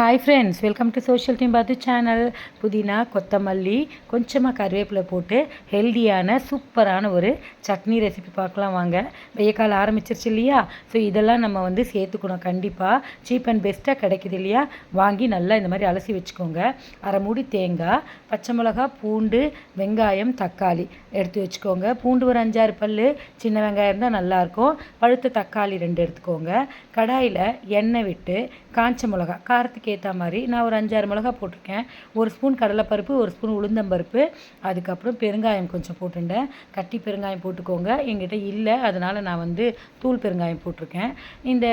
Hi friends welcome to social team Parthu channel புதினா கொத்தமல்லி கொஞ்சமாக கருவேப்பிலை போட்டு ஹெல்தியான சூப்பரான ஒரு சட்னி ரெசிபி பார்க்கலாம் வாங்க. வெய்ய காலம் ஆரம்பிச்சிருச்சு இல்லையா? ஸோ இதெல்லாம் நம்ம வந்து சேர்த்துக்கணும் கண்டிப்பாக சீப் அண்ட் பெஸ்ட்டாக கிடைக்குது இல்லையா? வாங்கி நல்லா இந்த மாதிரி அலசி வச்சுக்கோங்க. அரை மூடி தேங்காய் பச்சை மிளகா பூண்டு வெங்காயம் தக்காளி எடுத்து வச்சுக்கோங்க. பூண்டு ஒரு அஞ்சாறு பல் சின்ன வெங்காயம் இருந்தால் நல்லாயிருக்கும். பழுத்த தக்காளி ரெண்டு எடுத்துக்கோங்க. கடாயில் எண்ணெய் விட்டு காஞ்ச மிளகா காரத்துக்கு ஏற்ற மாதிரி நான் ஒரு அஞ்சாறு மிளகா போட்டிருக்கேன். ஒரு ஸ்பூன் கடலைப்பருப்பு ஒரு ஸ்பூன் உளுந்தம்பருப்பு அதுக்கப்புறம் பெருங்காயம் கொஞ்சம் போட்டுட்டேன். கட்டி பெருங்காயம் போட்டுக்கோங்க. எங்கிட்ட இல்லை அதனால் நான் வந்து தூள் பெருங்காயம் போட்டிருக்கேன். இந்த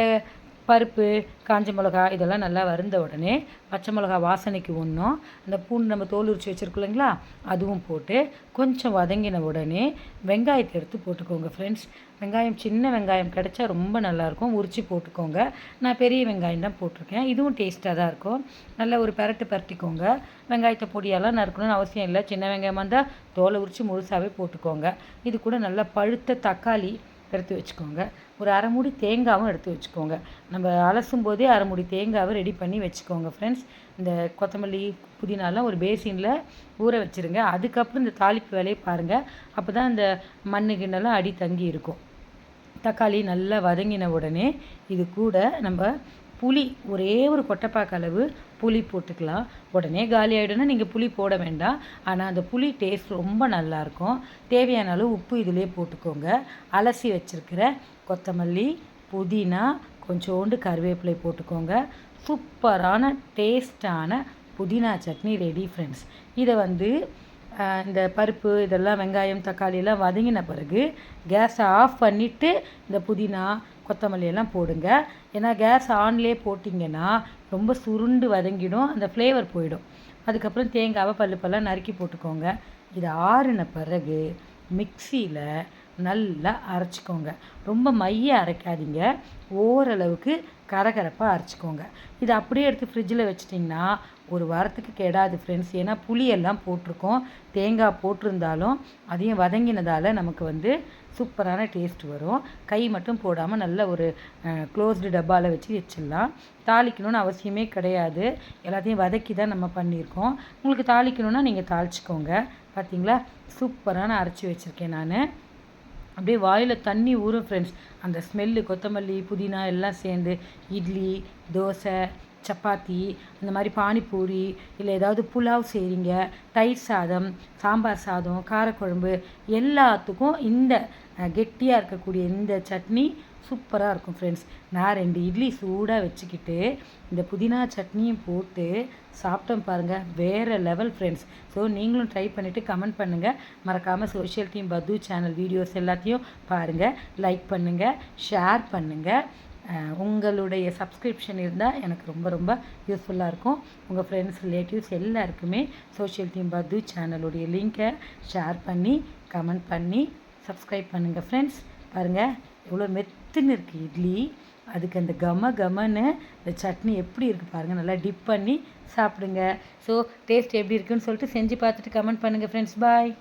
பருப்பு காஞ்ச மிளகா இதெல்லாம் நல்லா வருந்த உடனே பச்சை மிளகா வாசனைக்கு ஒன்றும் அந்த பூண்டு நம்ம தோல் உரிச்சு வச்சுருக்கோம் இல்லைங்களா? அதுவும் போட்டு கொஞ்சம் வதங்கின உடனே வெங்காயத்தை எடுத்து போட்டுக்கோங்க ஃப்ரெண்ட்ஸ் வெங்காயம் சின்ன வெங்காயம் கிடைச்சா ரொம்ப நல்லாயிருக்கும். உரித்து போட்டுக்கோங்க. நான் பெரிய வெங்காயம் தான் போட்டிருக்கேன். இதுவும் டேஸ்ட்டாக தான் இருக்கும். நல்லா ஒரு பரட்டு பரட்டிக்கோங்க. வெங்காயத்தை பொடியெல்லாம் நறுக்கணும்னு அவசியம் இல்லை. சின்ன வெங்காயமாக இருந்தால் தோலை உரித்து முழுசாகவே போட்டுக்கோங்க. இது கூட நல்லா பழுத்த தக்காளி எடுத்து வச்சுக்கோங்க. ஒரு அரை மூடி தேங்காவும் எடுத்து வச்சுக்கோங்க. நம்ம அலசும் போதே அரை மூடி தேங்காவை ரெடி பண்ணி வச்சுக்கோங்க ஃப்ரெண்ட்ஸ் இந்த கொத்தமல்லி புதினாலாம் ஒரு பேசினில் ஊற வச்சுருங்க. அதுக்கப்புறம் இந்த தாளிப்பு வேலையை பாருங்கள் அப்போ தான் இந்த மண்ணு கிண்ணெல்லாம் அடி தங்கி இருக்கும். தக்காளி நல்லா வதங்கின உடனே இது கூட நம்ம புளி ஒரே ஒரு கொட்டைப்பாக்கு அளவு புளி போட்டுக்கலாம். உடனே காலி ஆகிடும்னா நீங்கள் புளி போட வேண்டாம். ஆனால் அந்த புளி டேஸ்ட் ரொம்ப நல்லாயிருக்கும் தேவையான அளவு உப்பு இதிலே போட்டுக்கோங்க. அலசி வச்சுருக்கிற கொத்தமல்லி புதினா கொஞ்சோண்டு கருவேப்பிலை போட்டுக்கோங்க. சூப்பரான டேஸ்டான புதினா சட்னி ரெடி ஃப்ரெண்ட்ஸ் இதை வந்து இந்த பருப்பு இதெல்லாம் வெங்காயம் தக்காளி எல்லாம் வதங்கின பிறகு கேஸை ஆஃப் பண்ணிவிட்டு இந்த புதினா கொத்தமல்லி எல்லாம் போடுங்க. ஏன்னா கேஸ் ஆன்லேயே போட்டிங்கன்னா ரொம்ப சுருண்டு வதங்கிடும் அந்த ஃப்ளேவர் போயிடும். அதுக்கப்புறம் தேங்காவை பல்லு பல்லாம் நறுக்கி போட்டுக்கோங்க. இது ஆறின பிறகு மிக்சியில் நல்லா அரைச்சிக்கோங்க. ரொம்ப மைய அரைக்காதீங்க. ஓரளவுக்கு கரகரப்பாக அரைச்சிக்கோங்க. இது அப்படியே எடுத்து ஃப்ரிட்ஜில் வச்சிட்டிங்கன்னா ஒரு வாரத்துக்கு கெடாது ஃப்ரெண்ட்ஸ் ஏன்னா புளியெல்லாம் போட்டிருக்கோம். தேங்காய் போட்டிருந்தாலும் அதையும் வதங்கினதால் நமக்கு வந்து சூப்பரான டேஸ்ட் வரும். கை மட்டும் போடாமல் நல்ல ஒரு க்ளோஸ்டு டப்பாவில் வச்சு வச்சிடலாம். தாளிக்கணும்னு அவசியமே கிடையாது. எல்லாத்தையும் வதக்கி தான் நம்ம பண்ணியிருக்கோம். உங்களுக்கு தாளிக்கணும்னா நீங்கள் தாளிச்சிக்கோங்க. பார்த்தீங்களா சூப்பரான அரைச்சி வச்சுருக்கேன் நான். அப்படியே வாயில் தண்ணி ஊறும் ஃப்ரெண்ட்ஸ் அந்த ஸ்மெல்லு கொத்தமல்லி புதினா எல்லாம் சேர்ந்து இட்லி தோசை சப்பாத்தி இந்த மாதிரி பானிபூரி இல்லை ஏதாவது புலாவ் செய்கிறீங்க தயிர் சாதம் சாம்பார் சாதம் காரக்குழம்பு எல்லாத்துக்கும் இந்த கெட்டியாக இருக்கக்கூடிய இந்த சட்னி சூப்பராக இருக்கும் ஃப்ரெண்ட்ஸ் நான் ரெண்டு இட்லி சூடாக வச்சுக்கிட்டு இந்த புதினா சட்னியும் போட்டு சாப்பிட்டோம் பாருங்கள் வேறு லெவல் ஃப்ரெண்ட்ஸ் ஸோ நீங்களும் ட்ரை பண்ணிவிட்டு கமெண்ட் பண்ணுங்கள் மறக்காமல் சோஷியல் டீம் பத்து சேனல் வீடியோஸ் எல்லாத்தையும் பாருங்கள் லைக் பண்ணுங்கள் ஷேர் பண்ணுங்கள் உங்களுடைய சப்ஸ்கிரிப்ஷன் இருந்தால் எனக்கு ரொம்ப ரொம்ப யூஸ்ஃபுல்லாக இருக்கும். உங்கள் ஃப்ரெண்ட்ஸ் ரிலேட்டிவ்ஸ் எல்லாருக்குமே சோஷியல் டீம் பது சேனலுடைய லிங்க்கை ஷேர் பண்ணி கமெண்ட் பண்ணி சப்ஸ்கிரைப் பண்ணுங்கள் ஃப்ரெண்ட்ஸ் பாருங்கள் எவ்வளோ மெத்துன்னு இருக்குது இட்லி. அதுக்கு அந்த கம கமன்னு இந்த சட்னி எப்படி இருக்குது பாருங்கள் நல்லா டிப் பண்ணி சாப்பிடுங்க. ஸோ டேஸ்ட் எப்படி இருக்குன்னு சொல்லிட்டு செஞ்சு பார்த்துட்டு கமெண்ட் பண்ணுங்கள் ஃப்ரெண்ட்ஸ் பாய்